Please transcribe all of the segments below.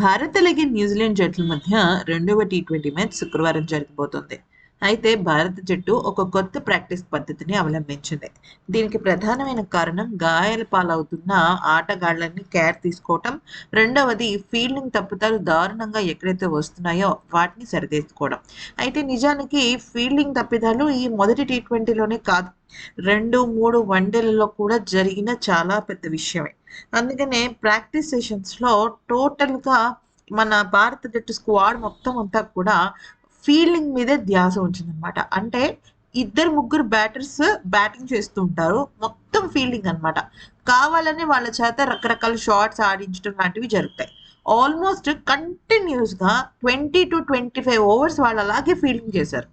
భారత్ అలాగే న్యూజిలాండ్ జట్ల మధ్య రెండవ టీ ట్వంటీ మ్యాచ్ శుక్రవారం జరగబోతోంది. అయితే భారత జట్టు ఒక కొత్త ప్రాక్టీస్ పద్ధతిని అవలంబించింది. దీనికి ప్రధానమైన కారణం గాయాల పాలవుతున్న ఆటగాళ్ళని కేర్ తీసుకోవటం రెండవది ఫీల్డింగ్ తప్పుతాలు దారుణంగా ఎక్కడైతే వస్తున్నాయో వాటిని సరిదేసుకోవడం అయితే నిజానికి ఫీల్డింగ్ తప్పిదాలు ఈ మొదటి టీ ట్వంటీలోనే కాదు రెండు మూడు వన్డేలలో కూడా జరిగిన చాలా పెద్ద విషయమే. అందుకనే ప్రాక్టీస్ సెషన్స్లో టోటల్గా మన భారత జట్టు స్క్వాడ్ మొత్తం అంతా కూడా ఫీల్డింగ్ మీదే ధ్యాస ఉంచిందనమాట అంటే ఇద్దరు ముగ్గురు బ్యాటర్స్ బ్యాటింగ్ చేస్తూ ఉంటారు. మొత్తం ఫీల్డింగ్ అన్నమాట. కావాలని వాళ్ళ చేత రకరకాల షాట్స్ ఆడించడం లాంటివి జరుగుతాయి. ఆల్మోస్ట్ కంటిన్యూస్గా twenty two twenty five overs వాళ్ళు అలాగే ఫీల్డింగ్ చేశారు.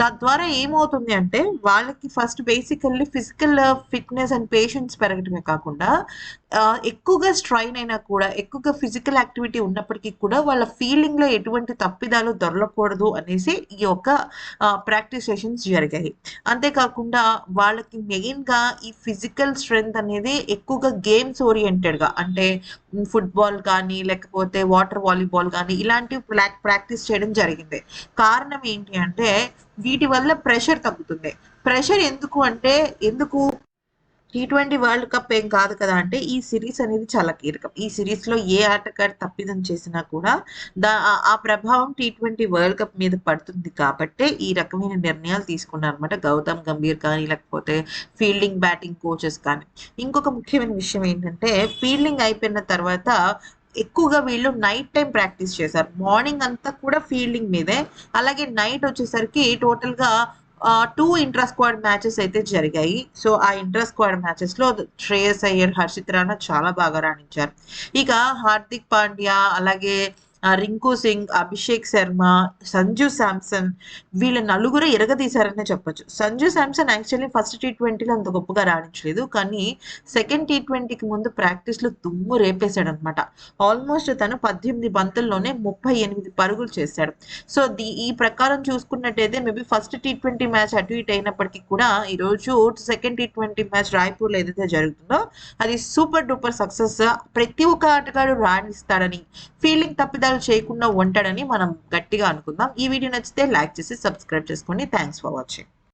తద్వారా ఏమవుతుంది అంటే వాళ్ళకి first basically physical fitness and patience పెరగటమే కాకుండా ఎక్కువగా స్ట్రైన్ అయినా కూడా ఎక్కువగా ఫిజికల్ యాక్టివిటీ ఉన్నప్పటికీ కూడా వాళ్ళ ఫీలింగ్లో ఎటువంటి తప్పిదాలు దొరలకూడదు అనేసి ఈ యొక్క ప్రాక్టీస్ సెషన్స్ జరిగాయి. అంతేకాకుండా వాళ్ళకి మెయిన్గా ఈ ఫిజికల్ స్ట్రెంగ్త్ అనేది ఎక్కువగా గేమ్స్ ఓరియంటెడ్గా అంటే ఫుట్బాల్ కానీ లేకపోతే వాటర్ వాలీబాల్ కానీ ఇలాంటివి ప్రాక్టీస్ చేయడం జరిగింది. కారణం ఏంటి అంటే వీటి వల్ల ప్రెషర్ తగ్గుతుంది. ప్రెషర్ ఎందుకు అంటే ఎందుకు? టీ ట్వంటీ వరల్డ్ కప్ ఏం కాదు కదా అంటే ఈ సిరీస్ అనేది చాలా కీలకం. ఈ సిరీస్లో ఏ ఆటగాడు తప్పిదం చేసినా కూడా దా ఆ- ప్రభావం టీ ట్వంటీ వరల్డ్ కప్ మీద పడుతుంది కాబట్టి ఈ రకమైన నిర్ణయాలు తీసుకున్నారనమాట గౌతమ్ గంభీర్ కానీ లేకపోతే ఫీల్డింగ్ బ్యాటింగ్ కోచెస్ కానీ. ఇంకొక ముఖ్యమైన విషయం ఏంటంటే ఫీల్డింగ్ అయిపోయిన తర్వాత ఎక్కువగా వీళ్ళు నైట్ టైం ప్రాక్టీస్ చేశారు. మార్నింగ్ అంతా కూడా ఫీల్డింగ్ మీదే. అలాగే నైట్ వచ్చేసరికి టోటల్గా టూ ఇంట్రా స్క్వాడ్ మ్యాచెస్ అయితే జరిగాయి. సో ఆ ఇంట్రా స్క్వాడ్ మ్యాచెస్లో శ్రేయస్ అయ్యర్ హర్షిత్ రాణా చాలా బాగా రాణించారు. ఇక హార్దిక్ పాండ్యా అలాగే రింకు సింగ్ అభిషేక్ శర్మ సంజు శాంసన్ వీళ్ళ నలుగురు ఎరగదీశారనే చెప్పొచ్చు. Sanju Samson actually first T ట్వంటీలో అంత గొప్పగా రాణించలేదు. కానీ సెకండ్ టీ ట్వంటీకి ముందు ప్రాక్టీస్లో దుమ్ము రేపేశాడు అనమాట ఆల్మోస్ట్ తను పద్దెనిమిది బంతుల్లోనే ముప్పై ఎనిమిది పరుగులు చేశాడు. సో ది ఈ ప్రకారం చూసుకున్నట్టయితే maybe first T twenty match అటు ఇటు అయినప్పటికీ కూడా ఈరోజు సెకండ్ టీ ట్వంటీ మ్యాచ్ రాయ్పూర్లో ఏదైతే జరుగుతుందో అది సూపర్ డూపర్ సక్సెస్ ప్రతి ఒక్క ఆటగాడు రాణిస్తాడని ఫీల్డింగ్ తప్పిదాలు చేయకుండా ఉంటాడని మనం గట్టిగా అనుకుందాం. ఈ వీడియో నచ్చితే లైక్ చేసి సబ్స్క్రైబ్ చేసుకోండి. Thanks for watching